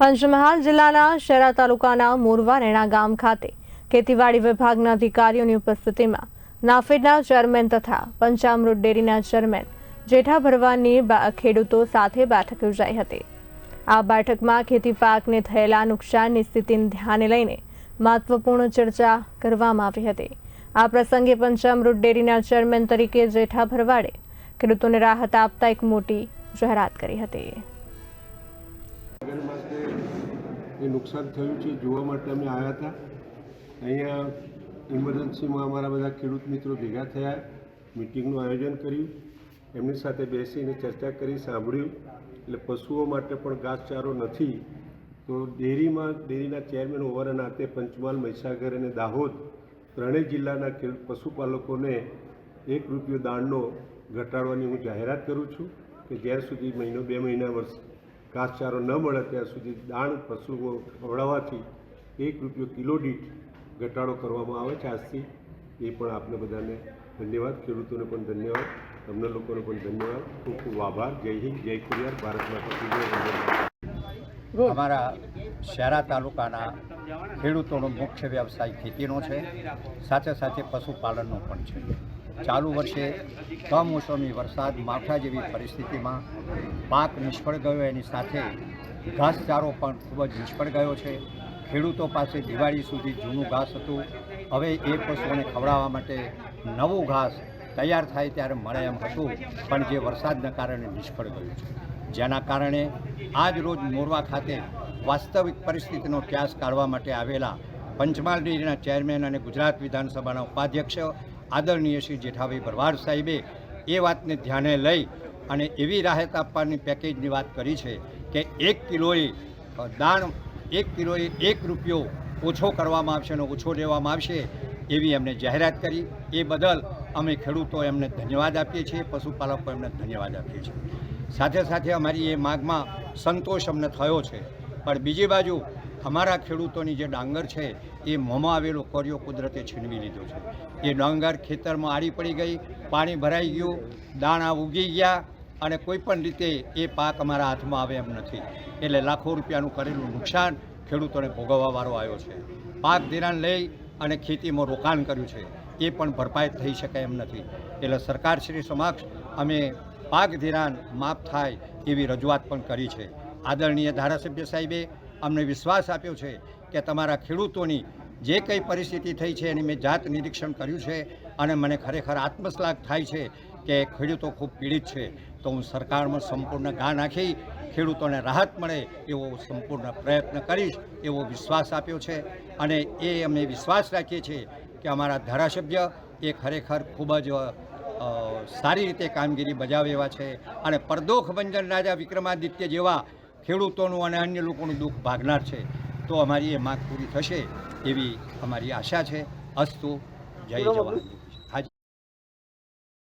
પંચમહાલ જિલ્લાના શહેરા તાલુકાના મોરવા રેણા ગામ ખાતે ખેતીવાડી વિભાગના અધિકારીઓની ઉપસ્થિતિમાં નાફેડના ચેરમેન તથા પંચામૃત ડેરીના ચેરમેન જેઠા ભરવાની ખેડૂતો સાથે બેઠક યોજાઈ હતી. આ બેઠકમાં ખેતી પાકને થયેલા નુકસાનની સ્થિતિને ધ્યાને લઈને મહત્વપૂર્ણ ચર્ચા કરવામાં આવી હતી. આ પ્રસંગે પંચામૃત ડેરીના ચેરમેન તરીકે જેઠા ભરવાડે ખેડૂતોને રાહત આપતા એક મોટી જાહેરાત કરી હતી. આગળ માટે એ નુકસાન થયું છે, જોવા માટે અમે આવ્યા હતા. અહીંયા ઇમરજન્સીમાં અમારા બધા ખેડૂત મિત્રો ભેગા થયા, મિટિંગનું આયોજન કર્યું. એમની સાથે બેસીને ચર્ચા કરી, સાંભળ્યું. એટલે પશુઓ માટે પણ ઘાસચારો નથી. તો ડેરીમાં, ડેરીના ચેરમેન હોવાના નાતે પંચમહાલ, મહીસાગર અને દાહોદ ત્રણેય જિલ્લાના પશુપાલકોને એક રૂપિયો દાણનો ઘટાડવાની હું જાહેરાત કરું છું કે જ્યાં સુધી મહિનો, બે મહિના વર્ષ ઘાસચારો ન મળે ત્યાં સુધી દાણ પશુઓ ખવડાવવાથી એક રૂપિયો કિલો દીઠ ઘટાડો કરવામાં આવે છે આજથી. એ પણ આપને બધાને ધન્યવાદ. ખેડૂતોને પણ ધન્યવાદ. તમને લોકોને પણ ધન્યવાદ. ખૂબ ખૂબ આભાર. જય હિન્દ, જય કુરિયાર. ભારત માતા. અમારા શહેરા તાલુકાના ખેડૂતોનો મુખ્ય વ્યવસાય ખેતીનો છે. સાથે સાથે પશુપાલનનો પણ છે. ચાલુ વર્ષે કમોસમી વરસાદ માવઠા જેવી પરિસ્થિતિમાં પાક નિષ્ફળ ગયો. એની સાથે ઘાસચારો પણ ખૂબ જ નિષ્ફળ ગયો છે. ખેડૂતો પાસે દિવાળી સુધી જૂનું ઘાસ હતું. હવે એ પશુઓને ખવડાવવા માટે નવું ઘાસ તૈયાર થાય ત્યારે મળે એમ હતું. પણ જે વરસાદના કારણે નિષ્ફળ ગયું છે. જેના કારણે આજ રોજ મોરવા ખાતે વાસ્તવિક પરિસ્થિતિનો ક્યાસ કાઢવા માટે આવેલા પંચમહાલ ડેરીના ચેરમેન અને ગુજરાત વિધાનસભાના ઉપાધ્યક્ષ આદરણીય શ્રી જેઠાભાઈ ભરવાડ સાહેબે એ વાતને ધ્યાને લઈ અને એવી રાહત આપવાની પેકેજની વાત કરી છે કે એક કિલોએ દાણ, એક કિલોએ એક રૂપિયો ઓછો કરવામાં આવશે અને ઓછો લેવામાં આવશે એવી એમને જાહેરાત કરી. એ બદલ અમે ખેડૂતો એમને ધન્યવાદ આપીએ છીએ, પશુપાલકો એમને ધન્યવાદ આપીએ છીએ. સાથે સાથે અમારી એ માગમાં સંતોષ અમને થયો છે. પણ બીજી બાજુ અમારા ખેડૂતોની જે ડાંગર છે, એ મોંમાં આવેલો કોરિયો કુદરતે છીનવી લીધો છે. એ ડાંગર ખેતરમાં આડી પડી ગઈ, પાણી ભરાઈ ગયું, દાણા ઉગી ગયા અને કોઈ પણ રીતે એ પાક અમારા હાથમાં આવે એમ નથી. એટલે લાખો રૂપિયાનું કરેલું નુકસાન ખેડૂતોને ભોગવવાવાળો આવ્યો છે. પાક ધિરાણ લઈ અને ખેતીમાં રોકાણ કર્યું છે. એ પણ ભરપાઈ થઈ શકે એમ નથી. એટલે સરકારશ્રી સમક્ષ અમે પાક ધિરાણ માફ થાય એવી રજૂઆત પણ કરી છે. આદરણીય ધારાસભ્ય સાહેબે અમને વિશ્વાસ આપ્યો છે કે તમારા ખેડૂતોની જે કંઈ પરિસ્થિતિ થઈ છે એની મેં જાત નિરીક્ષણ કર્યું છે અને મને ખરેખર આત્મશ્લાઘ થાય છે કે ખેડૂતો ખૂબ પીડિત છે. તો હું સરકારમાં સંપૂર્ણ ગા નાખી, ખેડૂતોને રાહત મળે એવો સંપૂર્ણ પ્રયત્ન કરીશ એવો વિશ્વાસ આપ્યો છે. અને એ અમે વિશ્વાસ રાખીએ છીએ કે અમારા ધારાસભ્ય એ ખરેખર ખૂબ જ સારી રીતે કામગીરી બજાવે એવા છે. અને પરદોખ ભંજન રાજા વિક્રમાદિત્ય જેવા ખેડૂતોનું અને અન્ય લોકોનું દુઃખ ભાગનાર છે તો અમારી એ માગ પૂરી થશે એવી અમારી આશા છે. અસ્તુ જય જવાન